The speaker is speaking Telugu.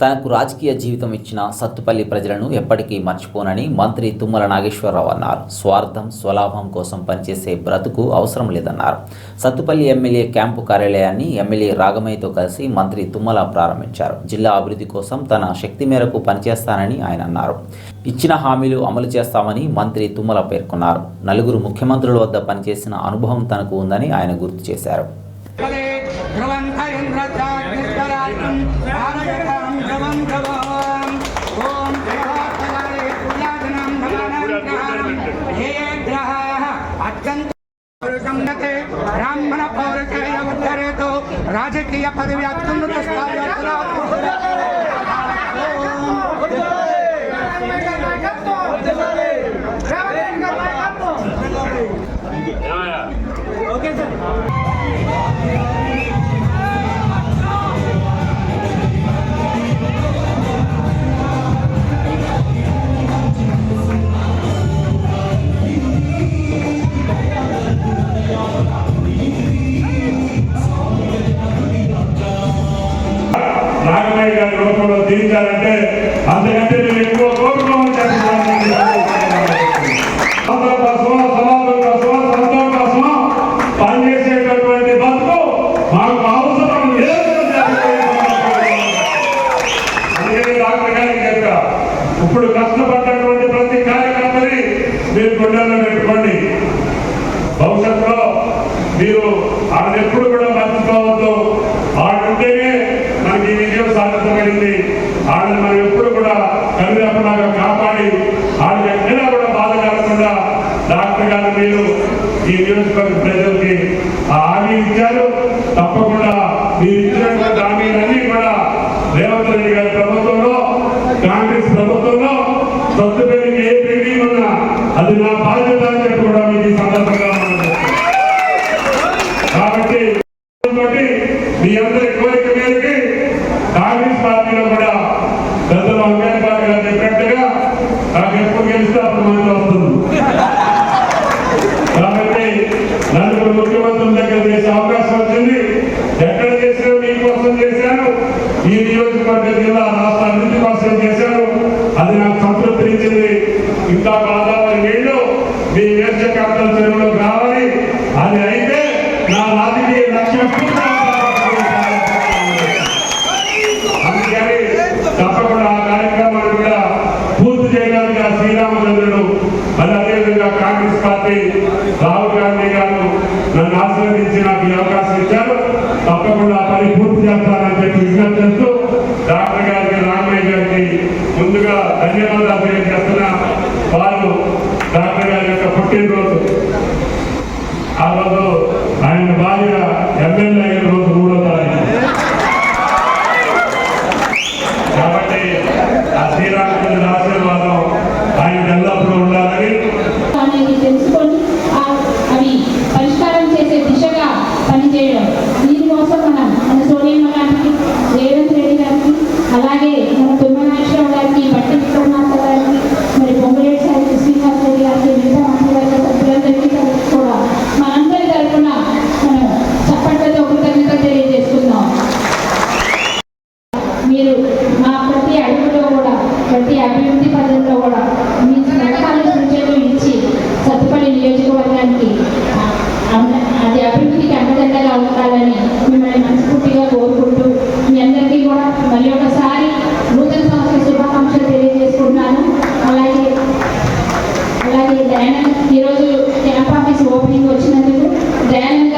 తనకు రాజకీయ జీవితం ఇచ్చిన సత్తుపల్లి ప్రజలను ఎప్పటికీ మర్చిపోనని మంత్రి తుమ్మల నాగేశ్వరరావు అన్నారు. స్వార్థం స్వలాభం కోసం పనిచేసే బ్రతుకు అవసరం లేదన్నారు. సత్తుపల్లి ఎమ్మెల్యే క్యాంపు కార్యాలయాన్ని ఎమ్మెల్యే రాగమయ్యతో కలిసి మంత్రి తుమ్మల ప్రారంభించారు. జిల్లా అభివృద్ధి కోసం తన శక్తి మేరకు పనిచేస్తానని ఆయన అన్నారు. ఇచ్చిన హామీలు అమలు చేస్తామని మంత్రి తుమ్మల పేర్కొన్నారు. నలుగురు ముఖ్యమంత్రుల వద్ద పనిచేసిన అనుభవం తనకు ఉందని ఆయన గుర్తు చేశారు. బ్రాహ్మణ పౌరచర్య ఉద్ధరేతో రాజకీయ పదవి అత్యున్నత స్థాయి నాగమయ్య గారి రూపంలో దించాలంటే అంతకంటే నేను ఎక్కువ కోరుకోమని పనిచేసేటటువంటి బతుకు మాకు అవసరం అందుకని డాక్టర్ గారికి చెప్పా ఇప్పుడు కష్టపడ్డటువంటి ప్రతి కార్యకర్తని మీరు గుండెల్లో పెట్టుకోండి. భవిష్యత్తులో మీరు ఆవిడ ఎప్పుడు కూడా మర్చిపోవద్దు. ఆడుంటేనే సాధించబడింది ఆవిడని మనం ఎప్పుడు కూడా కనురెప్పలాగా కాపాడి ఆవిడ ఎక్కడా కూడా బాధ కలగకుండా డాక్టర్ గారు మీరు ఈ నియోజకవర్గ ప్రజలకి ఆ హామీ ఇచ్చారు. తప్పకుండా మీరు ఇచ్చినటువంటి హామీలన్నీ కూడా రేవంత్ రెడ్డి గారి ప్రభుత్వంలో కాంగ్రెస్ ప్రభుత్వంలో సొత్తు పెరిగి ఏ పెరిగి ఉన్నా అది నా బాధ్యత అని చెప్పి కూడా మీకు ఈ సందర్భంగా మనం చెప్తున్నాం. కాబట్టి తోటి మీ అందరి కోరిక మేరకు కాంగ్రెస్ పార్టీలో కూడా గతంలో అంబేద్కర్ గారు చెప్పినట్టుగా నాకు ఎప్పుడు గెలిస్తే అప్పుడు మనకి వస్తుంది. కాబట్టి నలుగురు ముఖ్యమంత్రుల దగ్గర చేసే అవకాశం వచ్చింది ఎక్కడ చేసినా మీకోసం చేశాను ఈ నియోజకవర్గ జిల్లా రాష్ట్ర అభివృద్ధి కోసం చేశాను అది నాకు సంతృప్తినిచ్చింది ఇంకా గోదావరి నీళ్ళు మీ నియోజకవర్గం చెరువులోకి రావాలి అది అయితే నా రాజకీయ లక్ష్యం అందుకని తప్పకుండా ఆ కార్యక్రమాన్ని కూడా పూర్తి చేయడానికి ఆ శ్రీరామచంద్రుడు మరి అదేవిధంగా కాంగ్రెస్ పార్టీ రాహుల్ గాంధీ గారు నన్ను ఆశీర్వదించి నాకు ఈ అవకాశం ఇచ్చారు. తప్పకుండా పని పూర్తి చేస్తానని చెప్పి విజ్ఞప్తి చేస్తూ డాక్టర్ గారికి రామయ్య గారికి ముందుగా ధన్యవాదాలు తెలియజేస్తున్న వారు డాక్టర్ గారి యొక్క పుట్టినరోజు. ఆ రోజు ఆయన భార్య ఎమ్మెల్యే దీనికోసం మనం మన అలాగే దయానంద్ ఈరోజు క్యాంప్ ఆఫీస్ ఓపెనింగ్ వచ్చినందుకు దయానంద్